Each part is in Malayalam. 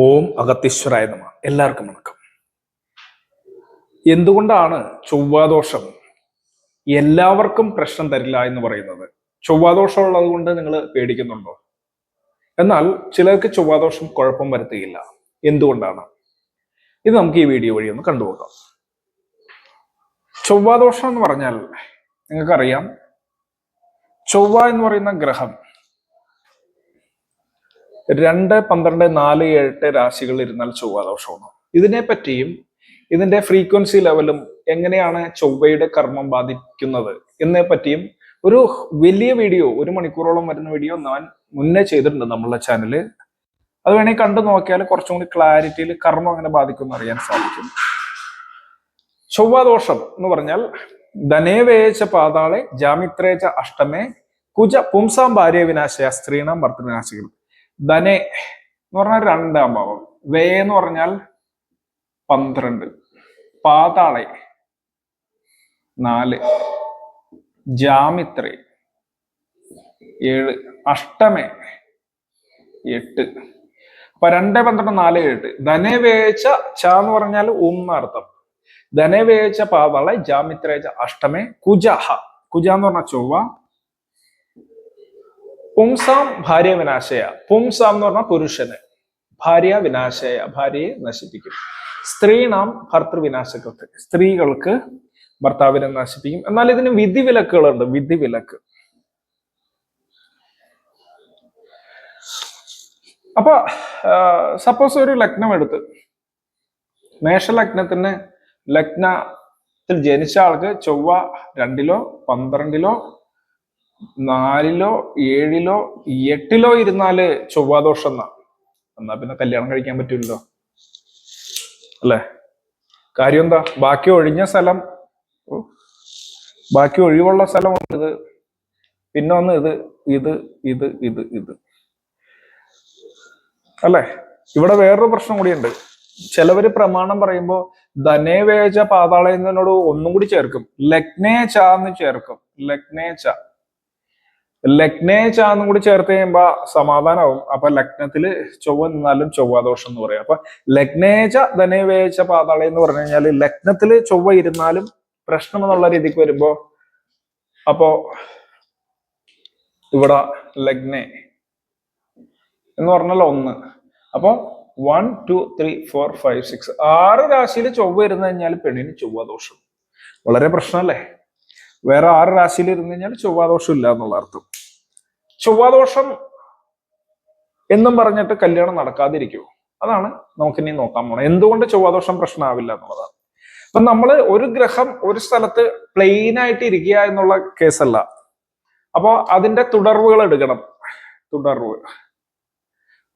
ഓം അഗത്തീശ്വരായ നമ. എല്ലാവർക്കും വണക്കം. എന്തുകൊണ്ടാണ് ചൊവ്വാദോഷം എല്ലാവർക്കും പ്രശ്നം തരില്ല എന്ന് പറയുന്നത്? ചൊവ്വാദോഷം ഉള്ളത് കൊണ്ട് നിങ്ങൾ പേടിക്കുന്നുണ്ടോ? എന്നാൽ ചിലർക്ക് ചൊവ്വാദോഷം കുഴപ്പം വരുത്തുകയില്ല. എന്തുകൊണ്ടാണ്? ഇത് നമുക്ക് ഈ വീഡിയോ വഴി ഒന്ന് കണ്ടുപോകാം ചൊവ്വാദോഷം എന്ന് പറഞ്ഞാൽ നിങ്ങൾക്കറിയാം. ചൊവ്വ എന്ന് പറയുന്ന ഗ്രഹം രണ്ട് പന്ത്രണ്ട് നാല് എട്ട് രാശികൾ ഇരുന്നാൽ ചൊവ്വാദോഷമാണ്? ഇതിനെ പറ്റിയും ഇതിന്റെ ഫ്രീക്വൻസി ലെവലും എങ്ങനെയാണ് ചൊവ്വയുടെ കർമ്മം ബാധിക്കുന്നത് എന്നെ പറ്റിയും ഒരു വലിയ വീഡിയോ ഒരു മണിക്കൂറോളം വരുന്ന വീഡിയോ ഞാൻ മുന്നേ ചെയ്തിട്ടുണ്ട് നമ്മളുടെ ചാനൽ അത് വേണമെങ്കിൽ കണ്ടു നോക്കിയാൽ കുറച്ചും കൂടി ക്ലാരിറ്റിയിൽ കർമ്മം അങ്ങനെ ബാധിക്കുമെന്ന് അറിയാൻ സാധിക്കും. ചൊവ്വാദോഷം എന്ന് പറഞ്ഞാൽ ധനേവേച്ച പാതാളെ ജാമിത്രേച്ച അഷ്ടമേ കുജ പുംസാം ഭാര്യ വിനാശയ സ്ത്രീണാം ഭർത്തൃവിനാശികൾ ധനെ എന്ന് പറഞ്ഞാൽ രണ്ടാം ഭാവം വേ എന്ന് പറഞ്ഞാൽ പന്ത്രണ്ട്. പാതാളെ നാല്. ജാമിത്രേ ഏഴ്. അഷ്ടമേ എട്ട്. അപ്പൊ രണ്ട് പന്ത്രണ്ട് നാല് എട്ട് ധനവേച്ച ച എന്ന് പറഞ്ഞാൽ ഒന്നർത്ഥം ധനവേച്ച പാതാളെ ജാമിത്രേച്ച അഷ്ടമേ കുജഹ. കുജ എന്ന് പറഞ്ഞാൽ ചൊവ്വ പുംസാം ഭാര്യ വിനാശയ. പുംസാം എന്ന് പറഞ്ഞാൽ പുരുഷന്. ഭാര്യ വിനാശയ ഭാര്യയെ നശിപ്പിക്കും. സ്ത്രീണാം ഭർത്തൃവിനാശകൃത്ത് സ്ത്രീകൾക്ക് ഭർത്താവിനെ നശിപ്പിക്കും. എന്നാൽ ഇതിന് വിധിവിലക്കുകളുണ്ട്. വിധിവിലക്ക്. അപ്പൊ സപ്പോസ് ഒരു ലഗ്നം എടുത്ത് മേഷലഗ്നത്തിന് ലഗ്നത്തിൽ ജനിച്ച ആൾക്ക് ചൊവ്വ രണ്ടിലോ പന്ത്രണ്ടിലോ നാലിലോ ഏഴിലോ എട്ടിലോ ഇരുന്നാൽ ചൊവ്വാദോഷം എന്നാ എന്നാ പിന്നെ കല്യാണം കഴിക്കാൻ പറ്റില്ലല്ലോ അല്ലേ? കാര്യം എന്താ ബാക്കി ഒഴിഞ്ഞ സ്ഥലം ബാക്കി ഒഴിവുള്ള സ്ഥലമുണ്ട് ഇത്. പിന്നെ ഒന്ന് ഇത് ഇത് ഇത് ഇത് ഇത്. അല്ലേ? ഇവിടെ വേറൊരു പ്രശ്നം കൂടിയുണ്ട്. ചിലവര് പ്രമാണം പറയുമ്പോ ധനേവേജ പാതാളയെന്നതിനോട് ഒന്നും കൂടി ചേർക്കും. ലഗ്നേച എന്ന് ചേർക്കും. ലഗ്നേച ലഗ്നേച എന്നും കൂടി ചേർത്ത് കഴിയുമ്പോ സമാധാനമാവും അപ്പൊ ലഗ്നത്തിൽ ചൊവ്വ നിന്നാലും ചൊവ്വാദോഷം എന്ന് പറയാം. അപ്പൊ ലഗ്നേജ ധനേവേച പാതാള എന്ന് പറഞ്ഞു കഴിഞ്ഞാൽ ലഗ്നത്തിൽ ചൊവ്വ ഇരുന്നാലും പ്രശ്നം എന്നുള്ള രീതിക്ക് വരുമ്പോ അപ്പോ ഇവിടെ ലഗ്നെ എന്ന് പറഞ്ഞാൽ ഒന്ന്. അപ്പൊ one two three four five six ആറ് രാശിയിൽ ചൊവ്വ ഇരുന്ന് കഴിഞ്ഞാൽ പെണ്ണിന് ചൊവ്വാദോഷം വളരെ പ്രശ്നമല്ലേ വേറെ ആറ് രാശിയിൽ ഇരുന്ന് കഴിഞ്ഞാൽ ചൊവ്വാദോഷം ഇല്ല എന്നുള്ള അർത്ഥം. ചൊവ്വാദോഷം എന്നും പറഞ്ഞിട്ട് കല്യാണം നടക്കാതിരിക്കുമോ അതാണ് നമുക്കിനി നോക്കാൻ പോണത്. എന്തുകൊണ്ട് ചൊവ്വാദോഷം പ്രശ്നമാവില്ല എന്നുള്ളതാണ്. അപ്പൊ നമ്മൾ ഒരു ഗ്രഹം ഒരു സ്ഥലത്ത് പ്ലെയിൻ ആയിട്ട് ഇരിക്കുക എന്നുള്ള കേസല്ല. അപ്പോ അതിന്റെ തുടർവുകൾ എടുക്കണം. തുടർവ്.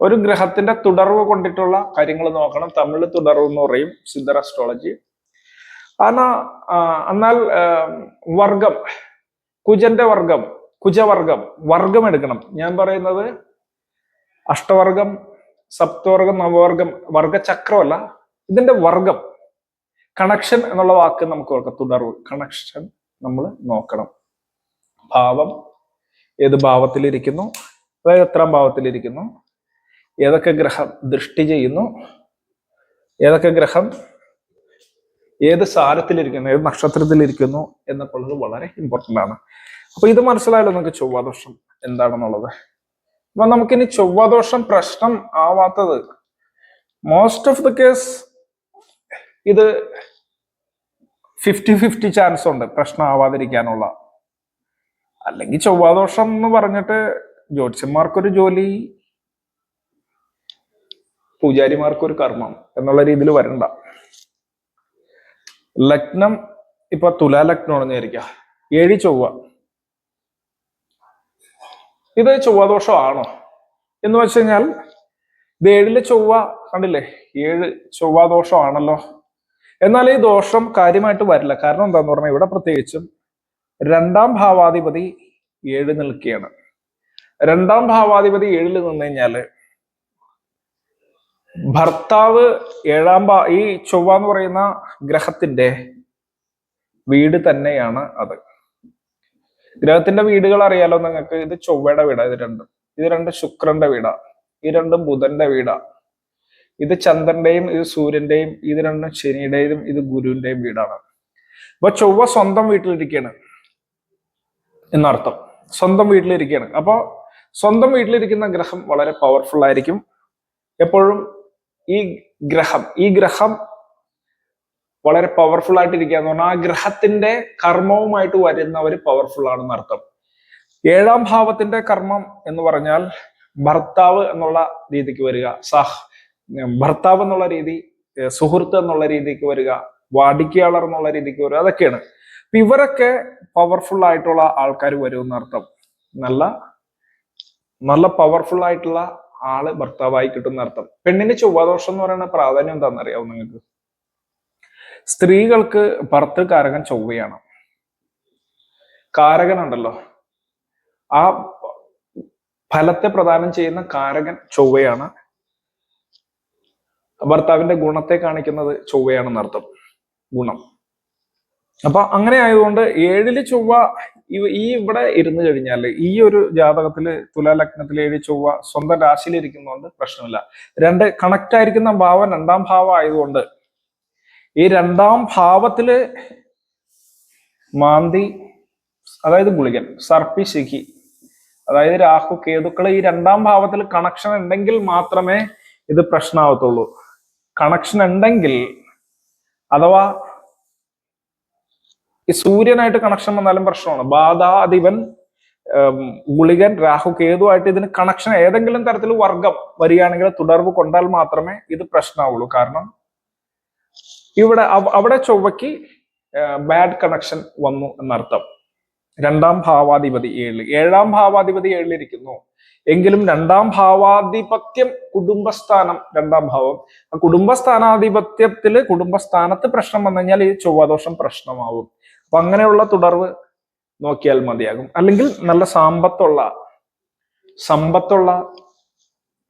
ഒരു ഗ്രഹത്തിന്റെ തുടർവ് കൊണ്ടിട്ടുള്ള കാര്യങ്ങൾ നോക്കണം. തമിഴ് തുടർവ് എന്ന് പറയും സിദ്ധർ അസ്ട്രോളജി എന്നാൽ വർഗം കുജന്റെ വർഗം കുജവർഗം വർഗം എടുക്കണം. ഞാൻ പറയുന്നത് അഷ്ടവർഗം സപ്തവർഗം നവവർഗം വർഗചക്രമല്ല ഇതിന്റെ വർഗം. കണക്ഷൻ എന്നുള്ള വാക്ക് നമുക്ക് ഓർക്കാം. തുടർവ് കണക്ഷൻ നമ്മൾ നോക്കണം. ഭാവം ഏത് ഭാവത്തിലിരിക്കുന്നു? അതായത് എത്രാം ഭാവത്തിലിരിക്കുന്നു? ഏതൊക്കെ ഗ്രഹം ദൃഷ്ടി ചെയ്യുന്നു? ഏതൊക്കെ ഗ്രഹം ഏത് സാരത്തിലിരിക്കുന്നു? ഏത് നക്ഷത്രത്തിലിരിക്കുന്നു? എന്നൊക്കെ ഉള്ളത് വളരെ ഇമ്പോർട്ടന്റ് ആണ്. അപ്പൊ ഇത് മനസ്സിലായല്ലോ നമുക്ക് ചൊവ്വാദോഷം എന്താണെന്നുള്ളത്? അപ്പൊ നമുക്കിനി ചൊവ്വാദോഷം പ്രശ്നം ആവാത്തത്. മോസ്റ്റ് ഓഫ് ദ കേസ് ഇത് ഫിഫ്റ്റി ഫിഫ്റ്റി ചാൻസ് ഉണ്ട് പ്രശ്നം ആവാതിരിക്കാനുള്ള. അല്ലെങ്കിൽ ചൊവ്വാദോഷം എന്ന് പറഞ്ഞിട്ട് ജ്യോത്സ്യന്മാർക്കൊരു ജോലി പൂജാരിമാർക്കൊരു കർമ്മം എന്നുള്ള രീതിയിൽ വരണ്ട. ലഗ്നം ഇപ്പൊ തുലാലഗ്നം ആണെന്ന് വിചാരിക്കുക. ഏഴ് ചൊവ്വ. ഇത് ചൊവ്വാദോഷമാണോ എന്ന് വെച്ച് കഴിഞ്ഞാൽ ഇത് ഏഴിലെ ചൊവ്വ കണ്ടില്ലേ? ഏഴ് ചൊവ്വാദോഷമാണല്ലോ എന്നാൽ ഈ ദോഷം കാര്യമായിട്ട് വരില്ല. കാരണം എന്താന്ന് പറഞ്ഞാൽ ഇവിടെ പ്രത്യേകിച്ചും രണ്ടാം ഭാവാധിപതി ഏഴ് നിൽക്കുകയാണ്. രണ്ടാം ഭാവാധിപതി ഏഴിൽ നിന്ന് കഴിഞ്ഞാൽ ഭർത്താവ് ഏഴാം ഭാ ഈ ചൊവ്വ എന്ന് പറയുന്ന ഗ്രഹത്തിന്റെ വീട് തന്നെയാണ് അത്. ഗ്രഹത്തിന്റെ വീടുകൾ അറിയാലോ നിങ്ങൾക്ക്? ഇത് ചൊവ്വയുടെ വീടാ ഇത് രണ്ടും. ഇത് രണ്ട് ശുക്രന്റെ വീടാ ഈ രണ്ടും ബുധന്റെ വീടാ. ഇത് ചന്ദ്രന്റെയും ഇത് സൂര്യന്റെയും ഇത് രണ്ടും ശനിയുടെയും ഇത് ഗുരുവിന്റെയും വീടാണ്. അപ്പൊ ചൊവ്വ സ്വന്തം വീട്ടിലിരിക്കുകയാണ് എന്നർത്ഥം. സ്വന്തം വീട്ടിലിരിക്കുകയാണ് അപ്പോ സ്വന്തം വീട്ടിലിരിക്കുന്ന ഗ്രഹം വളരെ പവർഫുൾ ആയിരിക്കും. എപ്പോഴും ഈ ഗ്രഹം ഈ ഗ്രഹം വളരെ പവർഫുൾ ആയിട്ടിരിക്കുക എന്ന് പറഞ്ഞാൽ ആ ഗ്രഹത്തിന്റെ കർമ്മവുമായിട്ട് വരുന്നവർ പവർഫുൾ ആണെന്ന് അർത്ഥം. ഏഴാം ഭാവത്തിന്റെ കർമ്മം എന്ന് പറഞ്ഞാൽ ഭർത്താവ് എന്നുള്ള രീതിക്ക് വരിക സഹ് ഭർത്താവ് എന്നുള്ള രീതി സുഹൃത്ത് എന്നുള്ള രീതിക്ക് വരിക വാടിക്കയാളർ എന്നുള്ള രീതിക്ക് വരിക അതൊക്കെയാണ്. അപ്പൊ ഇവരൊക്കെ പവർഫുൾ ആയിട്ടുള്ള ആൾക്കാർ വരും അർത്ഥം. നല്ല നല്ല പവർഫുൾ ആയിട്ടുള്ള ആൾ ഭർത്താവായി കിട്ടുന്ന അർത്ഥം. പെണ്ണിന് ചൊവ്വാദോഷം എന്ന് പറയുന്ന പ്രാധാന്യം എന്താണെന്ന് അറിയാവോ നിങ്ങൾക്ക്? സ്ത്രീകൾക്ക് ഭർത്തൃകാരകൻ ചൊവ്വയാണ്. കാരകൻ ഉണ്ടല്ലോ ആ ഫലത്തെ പ്രദാനം ചെയ്യുന്ന കാരകൻ ചൊവ്വയാണ്. ഭർത്താവിന്റെ ഗുണത്തെ കാണിക്കുന്നത് ചൊവ്വയാണെന്ന് അർത്ഥം. ഗുണം. അപ്പൊ അങ്ങനെ ആയതുകൊണ്ട് ഏഴിൽ ചൊവ്വ ഈ ഇവിടെ ഇരുന്ന് കഴിഞ്ഞാൽ ഈ ഒരു ജാതകത്തിൽ തുലാലഗ്നത്തിൽ ഏഴ് ചൊവ്വ സ്വന്തം രാശിയിൽ ഇരിക്കുന്നതുകൊണ്ട് പ്രശ്നമില്ല. രണ്ട് കണക്റ്റ് ആയിരിക്കുന്ന ഭാവം രണ്ടാം ഭാവം ആയതുകൊണ്ട് ഈ രണ്ടാം ഭാവത്തിൽ മാന്തി അതായത് ഗുളികൻ സർപ്പി ശിഖി അതായത് രാഹു കേതുക്കൾ ഈ രണ്ടാം ഭാവത്തിൽ കണക്ഷൻ ഉണ്ടെങ്കിൽ മാത്രമേ ഇത് പ്രശ്നമാവത്തുള്ളൂ കണക്ഷൻ ഉണ്ടെങ്കിൽ അഥവാ ഈ സൂര്യനായിട്ട് കണക്ഷൻ വന്നാലും പ്രശ്നമാണ്. ബാധാധിപൻ ഗുളികൻ രാഹു കേതുവായിട്ട് ഇതിന് കണക്ഷൻ ഏതെങ്കിലും തരത്തിൽ വർഗം വരികയാണെങ്കിൽ തുടർവ് കൊണ്ടാൽ മാത്രമേ ഇത് പ്രശ്നമാവുള്ളൂ കാരണം ഇവിടെ അവിടെ ചൊവ്വയ്ക്ക് ബാഡ് കണക്ഷൻ വന്നു എന്നർത്ഥം. രണ്ടാം ഭാവാധിപതി ഏഴ് ഏഴാം ഭാവാധിപതി ഏഴിലിരിക്കുന്നു. എങ്കിലും രണ്ടാം ഭാവാധിപത്യം കുടുംബസ്ഥാനം രണ്ടാം ഭാവം. ആ കുടുംബസ്ഥാനാധിപത്യത്തിൽ കുടുംബസ്ഥാനത്ത് പ്രശ്നം വന്നു കഴിഞ്ഞാൽ ഈ ചൊവ്വാദോഷം പ്രശ്നമാവും. അപ്പൊ അങ്ങനെയുള്ള തുടർവ് നോക്കിയാൽ മതിയാകും. അല്ലെങ്കിൽ നല്ല സാമ്പത്തുള്ള സമ്പത്തുള്ള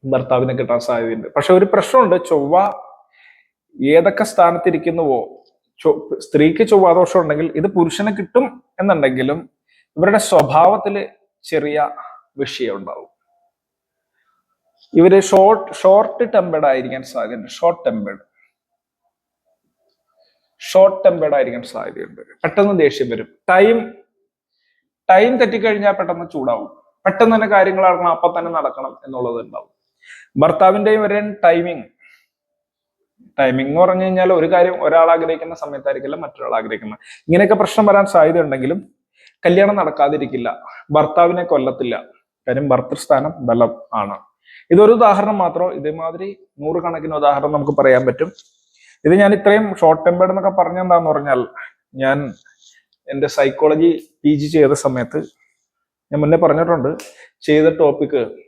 ഭർത്താവിനെ കിട്ടാൻ സാധ്യതയുണ്ട്. പക്ഷെ ഒരു പ്രശ്നമുണ്ട്. ചൊവ്വ ഏതൊക്കെ സ്ഥാനത്തിരിക്കുന്നുവോ സ്ത്രീക്ക് ചൊവ്വാദോഷം ഉണ്ടെങ്കിൽ ഇത് പുരുഷന് കിട്ടും എന്നുണ്ടെങ്കിലും ഇവരുടെ സ്വഭാവത്തിൽ ചെറിയ വിഷയം ഉണ്ടാവും. ഇവർ ഷോർട്ട് ഷോർട്ട് ടെമ്പേർഡ് ആയിരിക്കാൻ സാധ്യതയുണ്ട്. ഷോർട്ട് ടെമ്പേർഡ് ഷോർട്ട് ടെമ്പേർഡ് ആയിരിക്കാൻ സാധ്യതയുണ്ട്. പെട്ടെന്ന് ദേഷ്യം വരും. ടൈം ടൈം തെറ്റിക്കഴിഞ്ഞാൽ പെട്ടെന്ന് ചൂടാവും. പെട്ടെന്ന് തന്നെ കാര്യങ്ങൾ നടക്കണം അപ്പൊ തന്നെ നടക്കണം എന്നുള്ളത് ഉണ്ടാവും. ഭർത്താവിന്റെയും വരെ ടൈമിങ് ടൈമിംഗ് എന്ന് പറഞ്ഞു കഴിഞ്ഞാൽ ഒരു കാര്യം ഒരാൾ ആഗ്രഹിക്കുന്ന സമയത്തായിരിക്കില്ല മറ്റൊരാൾ ആഗ്രഹിക്കുന്നത്. ഇങ്ങനെയൊക്കെ പ്രശ്നം വരാൻ സാധ്യത ഉണ്ടെങ്കിലും കല്യാണം നടക്കാതിരിക്കില്ല. ഭർത്താവിനെ കൊല്ലത്തില്ല. കാര്യം ഭർത്തൃസ്ഥാനം ബലം ആണ്. ഇതൊരു ഉദാഹരണം മാത്രം. ഇതേമാതിരി നൂറുകണക്കിന് ഉദാഹരണം നമുക്ക് പറയാൻ പറ്റും. ഇത് ഞാൻ ഇത്രയും ഷോർട്ട് ടെമ്പേർഡ് എന്നൊക്കെ പറഞ്ഞെന്താന്ന് പറഞ്ഞാൽ ഞാൻ എന്റെ സൈക്കോളജി പി ജി ചെയ്ത സമയത്ത് ഞാൻ മുന്നേ പറഞ്ഞിട്ടുണ്ട്. ചെയ്ത ടോപ്പിക്ക്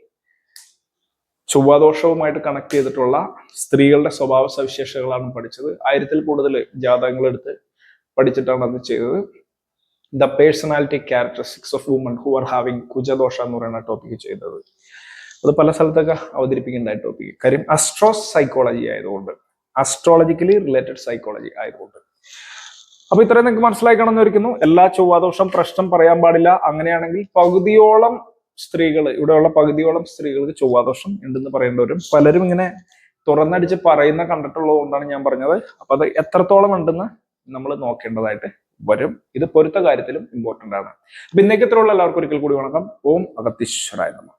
ചൊവ്വാദോഷവുമായിട്ട് കണക്ട് ചെയ്തിട്ടുള്ള സ്ത്രീകളുടെ സ്വഭാവ സവിശേഷതകളാണ് പഠിച്ചത്. ആയിരത്തിൽ കൂടുതൽ ജാതകങ്ങൾ എടുത്ത് പഠിച്ചിട്ടാണ് അത് ചെയ്തത്. The personality characteristics of woman who are having kujadosha എന്ന് പറയുന്ന ടോപ്പിക്ക് ചെയ്തത്. അത് പല സ്ഥലത്തൊക്കെ അവതരിപ്പിക്കേണ്ട ടോപ്പിക് കാര്യം അസ്ട്രോ സൈക്കോളജി ആയതുകൊണ്ട് അസ്ട്രോളജിക്കലി റിലേറ്റഡ് സൈക്കോളജി ആയതുകൊണ്ട്. അപ്പൊ ഇത്രയും നിങ്ങൾക്ക് മനസ്സിലായി ഒരിക്കുന്നു എല്ലാ ചൊവ്വാദോഷം പ്രശ്നം പറയാൻ പാടില്ല. അങ്ങനെയാണെങ്കിൽ പകുതിയോളം സ്ത്രീകൾ ഇവിടെയുള്ള പകുതിയോളം സ്ത്രീകൾക്ക് ചൊവ്വാദോഷം ഉണ്ടെന്ന് പറയേണ്ടി വരും പലരും ഇങ്ങനെ തുറന്നടിച്ച് പറയുന്ന കണ്ടിട്ടുള്ളത് കൊണ്ടാണ് ഞാൻ പറഞ്ഞത്. അപ്പൊ അത് എത്രത്തോളം ഉണ്ടെന്ന് നമ്മൾ നോക്കേണ്ടതായിട്ട് വരും. ഇത് പൊരുത്ത കാര്യത്തിലും ഇമ്പോർട്ടന്റ് ആണ്. അപ്പൊ ഇന്നേക്ക് എല്ലാവർക്കും ഒരിക്കൽ കൂടി വണക്കം. ഓം അഗത്തീശ്വരായ നമ.